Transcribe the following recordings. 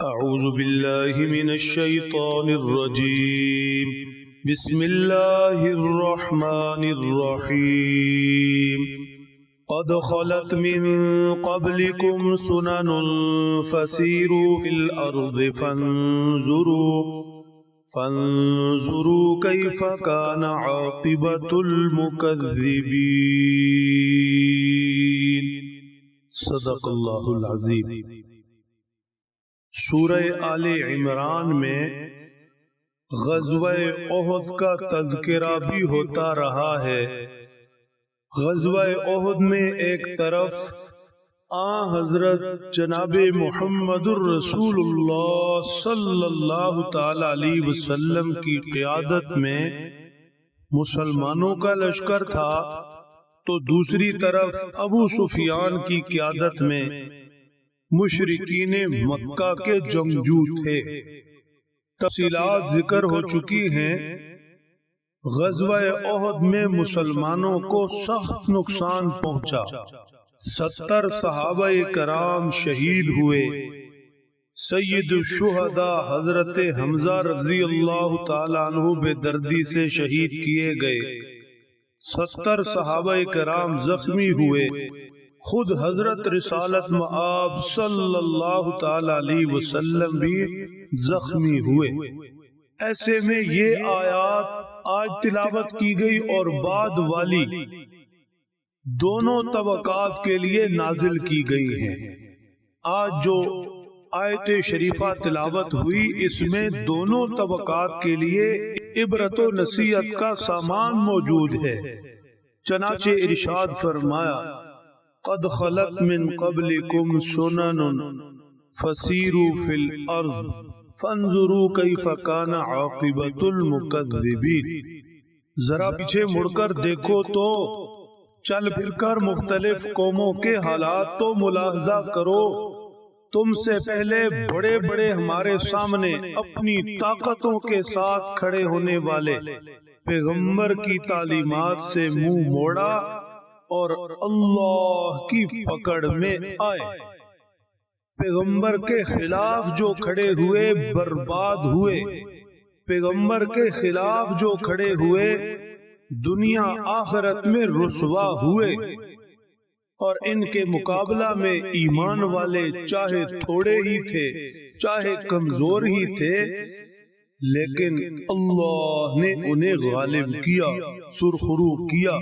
أعوذ بالله من الشيطان الرجيم. بسم الله الرحمن الرحيم. قد خلت من قبلكم سنن فسيروا في الأرض فانظروا فانظروا كيف كان عاقبة المكذبين. صدق الله العظيم. سورہ آل عمران میں غزوہ عہد کا تذکرہ بھی ہوتا رہا ہے۔ غزوہ عہد میں ایک طرف آ حضرت جناب محمد الرسول اللہ صلی اللہ تعالی علیہ وسلم کی قیادت میں مسلمانوں کا لشکر تھا۔ تو دوسری طرف ابو سفیان کی قیادت میں مشرقین مکہ کے جنگجو تھے۔ تفصیلات ذکر ہو چکی ہیں۔ غزوہ عہد میں مسلمانوں کو سخت نقصان پہنچا۔ ستر صحابہ کرام شہید ہوئے۔ سید الشہداء حضرت حمزہ رضی اللہ تعالیٰ عنہ بے دردی سے شہید کیے گئے۔ ستر صحابہ کرام زخمی ہوئے۔ خود حضرت رسالت معاب صلی اللہ تعالی علیہ وسلم بھی زخمی ہوئے۔ ایسے میں یہ آیات آج تلاوت کی گئی اور بعد والی دونوں طبقات کے لیے نازل کی گئی ہیں۔ آج جو آیت شریفہ تلاوت ہوئی، اس میں دونوں طبقات کے لیے عبرت و نصیحت کا سامان موجود ہے۔ چنانچہ ارشاد فرمایا قد خلق من قبلكم سنن فسيروا في الارض فانظروا كيف كان عاقبة المكذبين ذرا پیچھے مڑ کر دیکھو تو چل پھر کر مختلف قوموں کے حالات تو ملاحظہ کرو۔ تم سے پہلے بڑے بڑے ہمارے سامنے اپنی طاقتوں کے ساتھ کھڑے ہونے والے۔ پیغمبر کی تعلیمات سے منہ موڑا۔ اور اللہ کی پکڑ میں آئے۔ پیغمبر کے خلاف جو کھڑے ہوئے برباد ہوئے۔ پیغمبر کے خلاف جو کھڑے ہوئے۔ دنیا آخرت میں رسوا ہوئے۔ اور ان کے مقابلہ میں ایمان والے چاہے تھوڑے ہی تھے، چاہے کمزور ہی تھے۔ لیکن اللہ نے انہیں غالب کیا، سرخرو کیا۔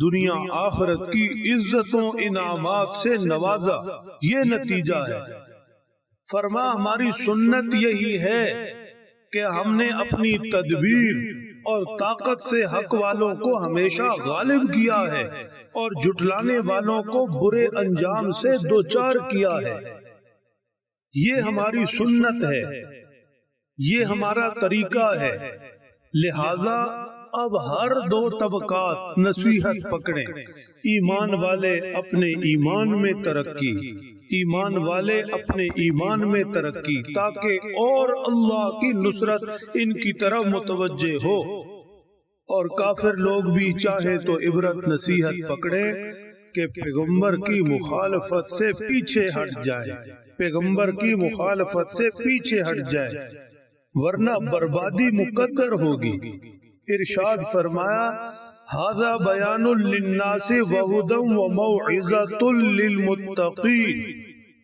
دنیا آخرت کی عزتوں انعامات سے نوازا یہ نتیجہ ہے۔ فرما ہماری سنت یہی ہے کہ ہم نے اپنی تدبیر اور طاقت سے حق والوں کو ہمیشہ غالب کیا ہے اور جٹلانے والوں کو برے انجام سے دوچار کیا ہے۔ یہ ہماری سنت ہے۔ یہ ہمارا طریقہ ہے۔ لہذا اب ہر دو طبقات نصیحت پکڑے ایمان والے اپنے ایمان میں ترقی۔ ایمان والے اپنے ایمان میں ترقی تاکہ اور اللہ کی نصرت ان کی طرف متوجہ ہو۔ اور کافر لوگ بھی چاہے تو عبرت نصیحت پکڑے کہ پیغمبر کی مخالفت سے پیچھے ہٹ جائے۔ پیغمبر کی مخالفت سے پیچھے ہٹ جائے۔ ورنہ بربادی مقدر ہوگی۔ ارشاد فرمایا ہاذا بیان للناس وہدا وموعظۃ للمتقین.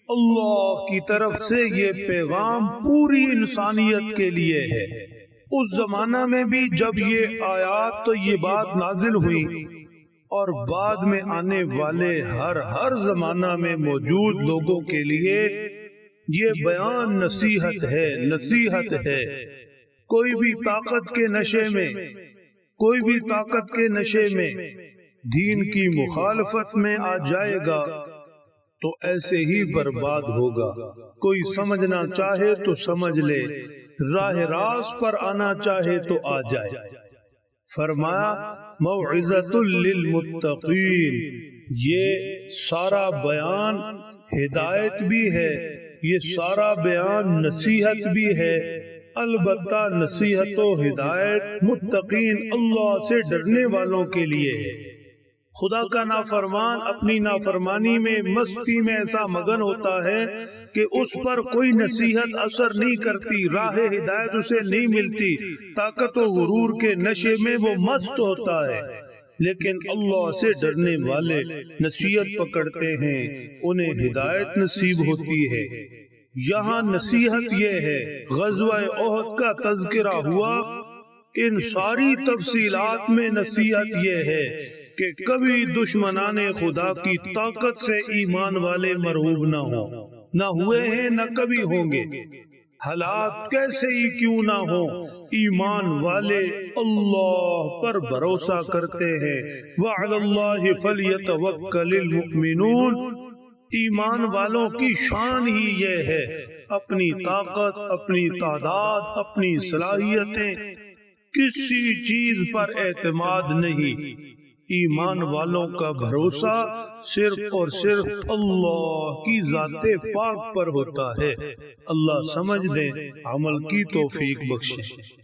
اللہ کی طرف سے یہ پیغام پوری انسانیت کے لیے ہے۔ اس زمانہ میں بھی جب یہ آیات تو یہ بات نازل ہوئی اور بعد میں آنے والے ہر ہر زمانہ میں موجود لوگوں کے لیے یہ بیان نصیحت ہے نصیحت ہے۔ کوئی بھی طاقت کے نشے میں کوئی بھی طاقت کے نشے میں دین کی مخالفت میں آ جائے گا تو ایسے ہی برباد ہوگا۔ کوئی سمجھنا چاہے تو سمجھ لے راہ راست پر آنا چاہے تو آ جائے۔ فرمایا موعظت للمتقین یہ سارا بیان ہدایت بھی ہے یہ سارا بیان نصیحت بھی ہے۔ البتہ نصیحت و ہدایت متقین اللہ سے ڈرنے والوں کے لیے ہے۔ خدا کا نافرمان اپنی نافرمانی میں مستی میں ایسا مگن ہوتا ہے کہ اس پر کوئی نصیحت اثر نہیں کرتی، راہ ہدایت اسے نہیں ملتی، طاقت و غرور کے نشے میں وہ مست ہوتا ہے۔ لیکن اللہ سے ڈرنے والے نصیحت پکڑتے ہیں، انہیں ہدایت نصیب ہوتی ہے۔ یہاں نصیحت یہ ہے غزوہ عہد کا تذکرہ ہوا۔ ان ساری تفصیلات میں نصیحت یہ ہے کہ کبھی دشمنان خدا کی طاقت سے ایمان والے مرعوب نہ ہو۔ نہ ہوئے ہیں نہ کبھی ہوں گے۔ حالات کیسے ہی کیوں نہ ہو ایمان والے اللہ پر بھروسہ کرتے ہیں۔ وعلى اللہ فلیتوکل المؤمنون۔ ایمان والوں کی شان ہی یہ ہے اپنی طاقت اپنی تعداد اپنی صلاحیتیں۔ کسی چیز پر اعتماد نہیں۔ ایمان والوں کا بھروسہ صرف اور صرف اللہ کی ذات پاک پر ہوتا ہے۔ اللہ سمجھ دے عمل کی توفیق بخشے۔